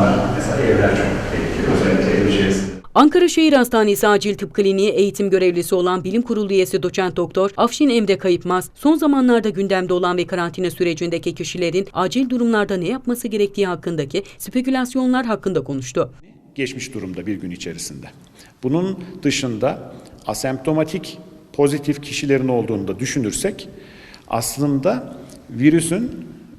bunlar. Mesela evler çok tehlikeli, özellikle ev içerisinde. Ankara Şehir Hastanesi Acil Tıp Kliniği eğitim görevlisi olan Bilim Kurulu üyesi doçent doktor Afşin Emre Kayıpmaz, son zamanlarda gündemde olan ve karantina sürecindeki kişilerin acil durumlarda ne yapması gerektiği hakkındaki spekülasyonlar hakkında konuştu. geçmiş durumda bir gün içerisinde. Bunun dışında asemptomatik pozitif kişilerin olduğunu da düşünürsek aslında virüsün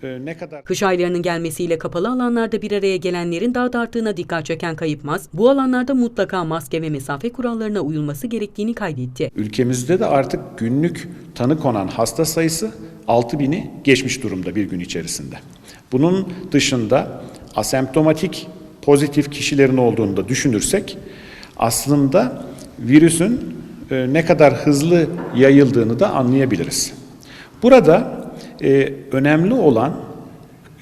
ne kadar Kış aylarının gelmesiyle kapalı alanlarda bir araya gelenlerin daha da arttığına dikkat çeken Kayıpmaz, bu alanlarda mutlaka maske ve mesafe kurallarına uyulması gerektiğini kaydetti. ülkemizde de artık günlük tanı konan hasta sayısı 6000'i geçmiş durumda bir gün içerisinde. Bunun dışında asemptomatik pozitif kişilerin olduğunu da düşünürsek aslında virüsün e, ne kadar hızlı yayıldığını da anlayabiliriz. Burada e, önemli olan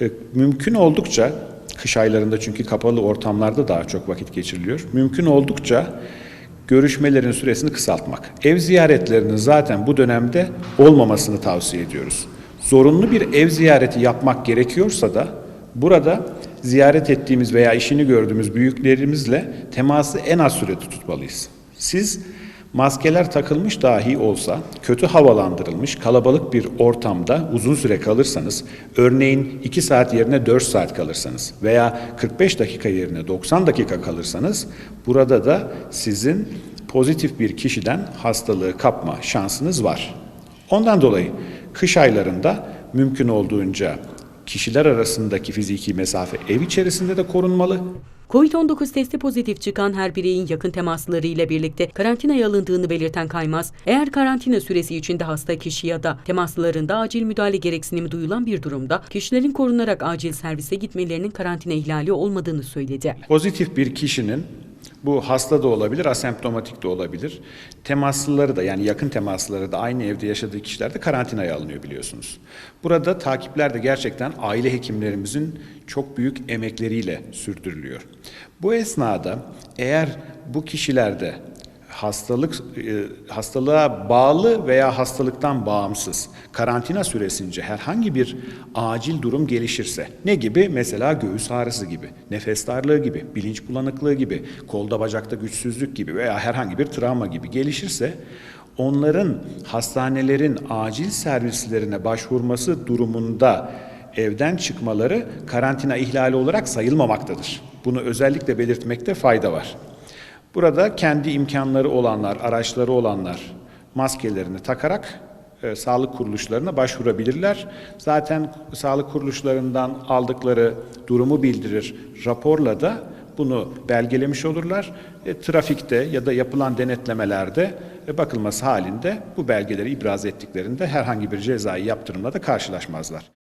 e, mümkün oldukça kış aylarında çünkü kapalı ortamlarda daha çok vakit geçiriliyor. Mümkün oldukça görüşmelerin süresini kısaltmak. Ev ziyaretlerinin zaten bu dönemde olmamasını tavsiye ediyoruz. Zorunlu bir ev ziyareti yapmak gerekiyorsa da burada ziyaret ettiğimiz veya işini gördüğümüz büyüklerimizle teması en az sürede tutmalıyız. Siz maskeler takılmış dahi olsa, kötü havalandırılmış kalabalık bir ortamda uzun süre kalırsanız, örneğin 2 saat yerine 4 saat kalırsanız veya 45 dakika yerine 90 dakika kalırsanız, burada da sizin pozitif bir kişiden hastalığı kapma şansınız var. Ondan dolayı kış aylarında mümkün olduğunca kişiler arasındaki fiziki mesafe ev içerisinde de korunmalı. Covid-19 testi pozitif çıkan her bireyin yakın temasları ile birlikte karantinaya alındığını belirten Kaymaz, eğer karantina süresi içinde hasta kişi ya da temaslarında acil müdahale gereksinimi duyulan bir durumda kişilerin korunarak acil servise gitmelerinin karantina ihlali olmadığını söyledi. Pozitif bir kişinin bu hasta da olabilir, asemptomatik de olabilir. Temaslıları da yani yakın temaslıları da aynı evde yaşadığı kişiler de karantinaya alınıyor biliyorsunuz. Burada takipler de gerçekten aile hekimlerimizin çok büyük emekleriyle sürdürülüyor. Bu esnada eğer bu kişilerde hastalık e, hastalığa bağlı veya hastalıktan bağımsız karantina süresince herhangi bir acil durum gelişirse ne gibi mesela göğüs ağrısı gibi, nefes darlığı gibi, bilinç bulanıklığı gibi, kolda bacakta güçsüzlük gibi veya herhangi bir travma gibi gelişirse onların hastanelerin acil servislerine başvurması durumunda evden çıkmaları karantina ihlali olarak sayılmamaktadır. Bunu özellikle belirtmekte fayda var. Burada kendi imkanları olanlar, araçları olanlar maskelerini takarak e, sağlık kuruluşlarına başvurabilirler. Zaten sağlık kuruluşlarından aldıkları durumu bildirir raporla da bunu belgelemiş olurlar. E, trafikte ya da yapılan denetlemelerde e, bakılması halinde bu belgeleri ibraz ettiklerinde herhangi bir cezai yaptırımla da karşılaşmazlar.